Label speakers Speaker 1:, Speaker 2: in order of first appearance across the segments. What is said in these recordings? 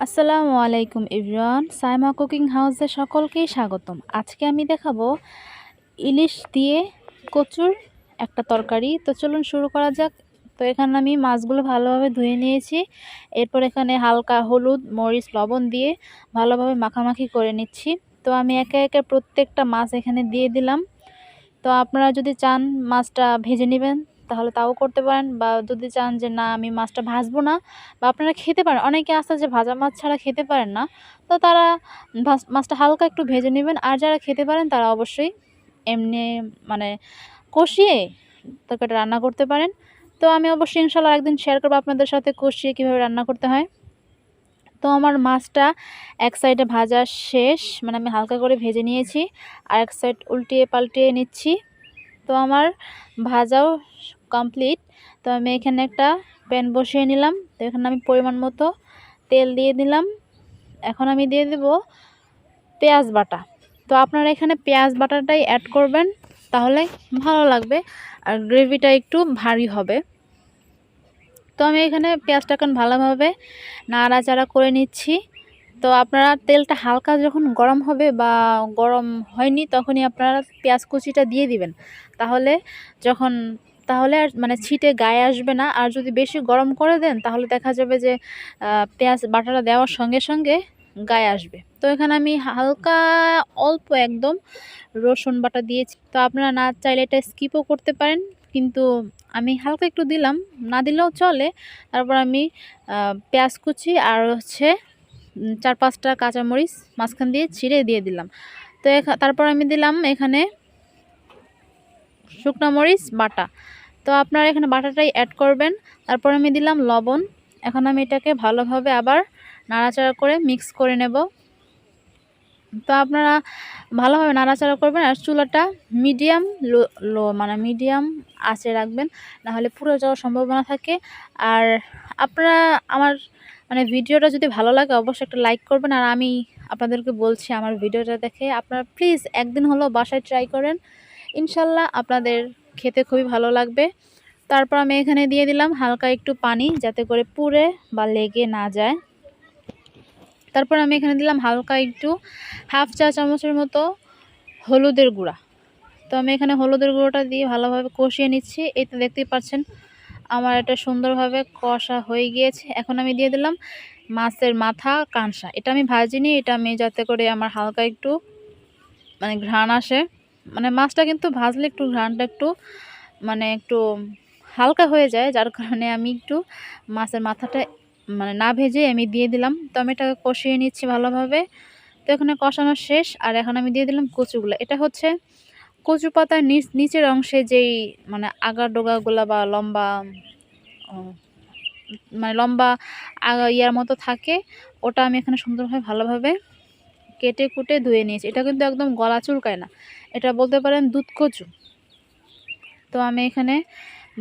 Speaker 1: আসসালামু আলাইকুম ইব্রান সাইমা কুকিং হাউসে সকলকেই স্বাগতম। আজকে আমি দেখাবো ইলিশ দিয়ে কচুর একটা তরকারি। তো চলুন শুরু করা যাক। তো এখানে আমি মাছগুলো ভালোভাবে ধুয়ে নিয়েছি। এরপর এখানে হালকা হলুদ, মরিচ, লবণ দিয়ে ভালোভাবে মাখামাখি করে নিচ্ছি। তো আমি একে একে প্রত্যেকটা মাছ এখানে দিয়ে দিলাম। তো আপনারা যদি চান মাছটা ভেজে নেবেন তাহলে তাও করতে পারেন বা যদি চান যে না, আমি মাছটা ভাজবো না বা আপনারা খেতে পারেন। অনেকে আছে যে ভাজা মাছ ছাড়া খেতে পারেন না। তো তারা মাছটা হালকা একটু ভেজে নেবেন। আর যারা খেতে পারেন, তারা অবশ্যই এমনি মানে কষিয়ে তরকারিটা রান্না করতে পারেন। তো আমি অবশ্যই ইনশাল্লাহ একদিন শেয়ার করব আপনাদের সাথে কষিয়ে কীভাবে রান্না করতে হয়। তো আমার মাছটা এক সাইডে ভাজা শেষ। মানে আমি হালকা করে ভেজে নিয়েছি। আর এক সাইড উল্টিয়ে পাল্টিয়ে নিচ্ছি। তো আমার ভাজাও কমপ্লিট তো আমি এখানে একটা প্যান বসিয়ে নিলাম। তো এখানে আমি পরিমাণ মতো তেল দিয়ে দিলাম। এখন আমি দিয়ে দেব পেঁয়াজ বাটা। তো আপনারা এখানে পেঁয়াজ বাটাটাই অ্যাড করবেন, তাহলে ভালো লাগবে। আর গ্রেভিটা একটু ভারী হবে। তো আমি এখানে পেঁয়াজটা এখন ভালোভাবে নাড়াচাড়া করে নিচ্ছি। তো আপনারা তেলটা হালকা যখন গরম হবে বা গরম হয়নি তখনই আপনারা পেঁয়াজ কুচিটা দিয়ে দিবেন। তাহলে যখন, তাহলে আর মানে ছিটে গায়ে আসবে না। আর যদি বেশি গরম করে দেন তাহলে দেখা যাবে যে পেঁয়াজ বাটাটা দেওয়ার সঙ্গে সঙ্গে গায়ে আসবে। তো এখানে আমি হালকা অল্প একদম রসুন বাটা দিয়েছি। তো আপনারা না চাইলে এটা স্কিপও করতে পারেন। কিন্তু আমি হালকা একটু দিলাম। না দিলেও চলে। তারপর আমি পেঁয়াজ কুচি আর হচ্ছে চার পাঁচটা কাঁচামরিচ মাঝখান দিয়ে ছিঁড়ে দিয়ে দিলাম। তো তারপর আমি দিলাম এখানে শুকনো মরিচ, বাটা। তো আপনারা এখানে বাটাটাই অ্যাড করবেন। তারপর আমি দিলাম লবণ। এখন আমি এটাকে ভালোভাবে আবার নাড়াচাড়া করে মিক্স করে নেব। তো আপনারা ভালোভাবে নাড়াচাড়া করবেন আর চুলাটা মিডিয়াম লো লো মানে মিডিয়াম আঁচে রাখবেন। নাহলে পুরো যাওয়ার সম্ভাবনা থাকে। আর আপনারা, আমার মানে ভিডিওটা যদি ভালো লাগে, অবশ্যই একটা লাইক করবেন। আর আমি আপনাদেরকে বলছি, আমার ভিডিওটা দেখে আপনারা প্লিজ একদিন হলো বাসায় ট্রাই করেন। ইনশাল্লাহ আপনাদের খেতে খুবই ভালো লাগবে। তারপর আমি এখানে দিয়ে দিলাম হালকা একটু পানি, যাতে করে পুড়ে বা লেগে না যায়। তারপর আমি এখানে দিলাম হালকা একটু হাফ চা চামচের মতো হলুদের গুঁড়া। তো আমি এখানে হলুদের গুঁড়োটা দিয়ে ভালোভাবে কষিয়ে নিচ্ছি। এই তো দেখতেই পাচ্ছেন আমার এটা সুন্দরভাবে কষা হয়ে গিয়েছে। এখন আমি দিয়ে দিলাম মাছের মাথা কাঁসা এটা আমি ভাজিনি, এটা আমি যাতে করে আমার হালকা একটু মানে ঘ্রাণ আসে। মানে মাছটা কিন্তু ভাজলে একটু ঘ্রাণটা একটু মানে একটু হালকা হয়ে যায়, যার কারণে আমি একটু মাছের মাথাটা মানে না ভেজে আমি দিয়ে দিলাম। তো আমি এটাকে কষিয়ে নিচ্ছি ভালোভাবে। তো এখানে কষানো শেষ। আর এখন আমি দিয়ে দিলাম কচুগুলো। এটা হচ্ছে কচু পাতার নিচ, নিচের অংশে যেই মানে আগা ডোগাগুলো বা লম্বা মানে লম্বা ইয়ার মতো থাকে, ওটা আমি এখানে সুন্দরভাবে ভালোভাবে কেটে কুটে ধুয়ে নিয়েছি। এটা কিন্তু একদম গলা চুলকায় না। এটা বলতে পারেন দুধ কচু। তো আমি এখানে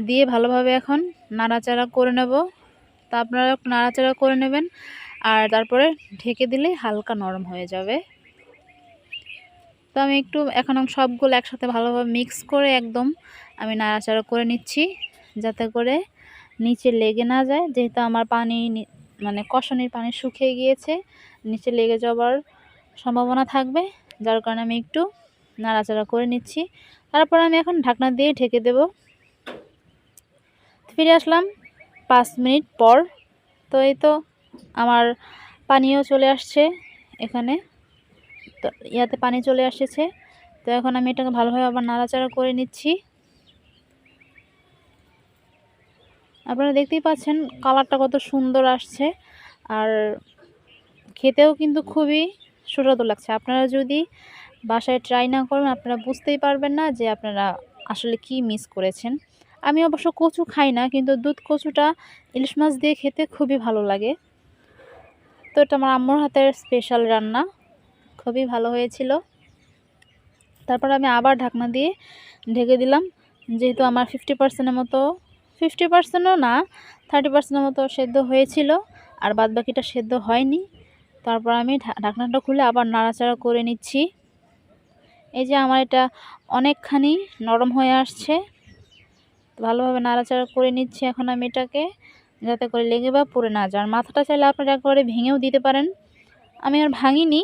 Speaker 1: দিয়ে ভালোভাবে এখন নাড়াচাড়া করে নেব। তা আপনারা নাড়াচাড়া করে নেবেন, আর তারপরে ঢেকে দিলে হালকা নরম হয়ে যাবে। তো আমি একটু এখন সবগুলো একসাথে ভালোভাবে মিক্স করে একদম আমি নাড়াচাড়া করে নিচ্ছি, যাতে করে নিচে লেগে না যায়। যেহেতু আমার পানি মানে কষানির পানি শুকিয়ে গিয়েছে, নিচে লেগে যাওয়ার সম্ভাবনা থাকবে, যার কারণে আমি একটু নাড়াচাড়া করে নিচ্ছি। তারপর আমি এখন ঢাকনা দিয়ে ঢেকে দেব। ফিরে আসলাম পাঁচ মিনিট পর। তো এই তো আমার পানিও চলে আসছে এখানে। তো ইয়াতে পানি চলে আসছে। তো এখন আমি এটাকে ভালোভাবে আবার নাড়াচাড়া করে নিচ্ছি। আপনারা দেখতেই পাচ্ছেন কালারটা কত সুন্দর আসছে। আর খেতেও কিন্তু খুবই সুস্বাদু লাগছে। আপনারা যদি বাসায় ট্রাই না করেন, আপনারা বুঝতেই পারবেন না যে আপনারা আসলে কি মিস করেছেন। আমি অবশ্য কচু খাই না, কিন্তু দুধ কচুটা ইলিশ মাছ দিয়ে খেতে খুবই ভালো লাগে। তো এটা আমার আম্মুর হাতের স্পেশাল রান্না। খুবই ভালো হয়েছিল। তারপর আমি আবার ঢাকনা দিয়ে ঢেকে দিলাম। যেহেতু আমার ফিফটি পার্সেন্টের মতো ফিফটি পার্সেন্টও না থার্টি পার্সেন্টের মতো সেদ্ধ হয়েছিল, আর বাদ বাকিটা সেদ্ধ হয়নি। তারপর আমি ঢাকনাটা খুলে আবার নাড়াচাড়া করে নিচ্ছি। এই যে আমার এটা অনেকখানি নরম হয়ে আসছে। ভালোভাবে নাড়াচাড়া করে নিচ্ছি এখন আমি এটাকে, যাতে করে লেগে বা পড়ে না যায়। মাথাটা চাইলে আপনারা একবারে ভেঙেও দিতে পারেন। আমি আর ভাঙিনি।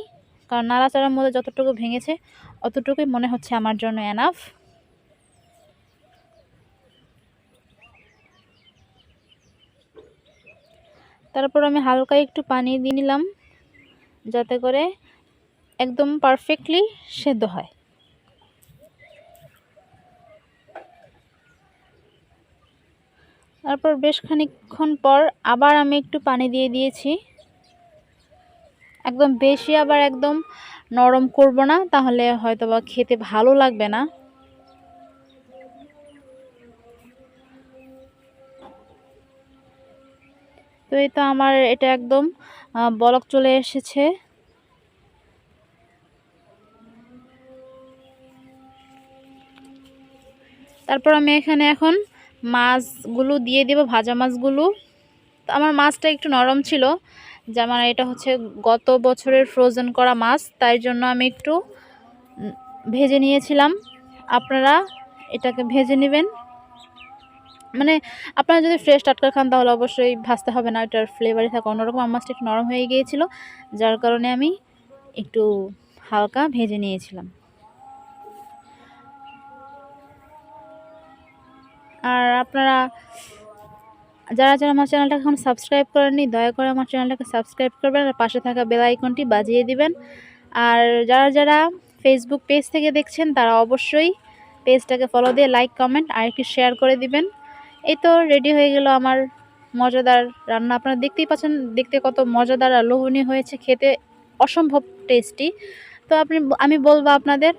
Speaker 1: কারণ নাড়াচাড়ার মধ্যে যতটুকু ভেঙেছে, অতটুকুই মনে হচ্ছে আমার জন্য এনাফ তারপর আমি হালকা একটু পানি দিয়ে নিলাম, যাতে করে একদম পারফেক্টলি সেদ্ধ হয়। তারপর বেশ খানিকক্ষণ পর আবার আমি একটু পানি দিয়ে দিয়েছি। একদম বেশি আবার একদম নরম করব না, তাহলে হয়তো বা খেতে ভালো লাগবে না। তো এই তো আমার এটা একদম বলক চলে এসেছে। তারপর আমি এখানে এখন মাছগুলো দিয়ে দেব, ভাজা মাছগুলো। আমার মাছটা একটু নরম ছিল। যেমন এটা হচ্ছে গত বছরের ফ্রোজেন করা মাছ, তাই জন্য আমি একটু ভেজে নিয়েছিলাম। আপনারা এটাকে ভেজে নেবেন। মানে আপনারা যদি ফ্রেশ টাটকা খান, তাহলে অবশ্যই ভাজতে হবে না, এটার ফ্লেভারই থাকে অন্যরকম। আমার মাছটা একটু নরম হয়ে গিয়েছিল, যার কারণে আমি একটু হালকা ভেজে নিয়েছিলাম। আর আপনারা যারা যারা আমার চ্যানেলটা এখন সাবস্ক্রাইব করেননি, দয়া করে আমার চ্যানেলটাকে সাবস্ক্রাইব করবেন আর পাশে থাকা বেল আইকনটি বাজিয়ে দিবেন। আর যারা যারা ফেসবুক পেজ থেকে দেখছেন, তারা অবশ্যই পেজটাকে ফলো দিয়ে লাইক কমেন্ট আর একটু শেয়ার করে দিবেন। এই তো রেডি হয়ে গেল আমার মজাদার রান্না। আপনারা দেখতেই পাচ্ছেন, দেখতে কত মজাদার আর লোভনীয় হয়েছে, খেতে অসম্ভব টেস্টি তো আপনি, আমি বলব আপনাদের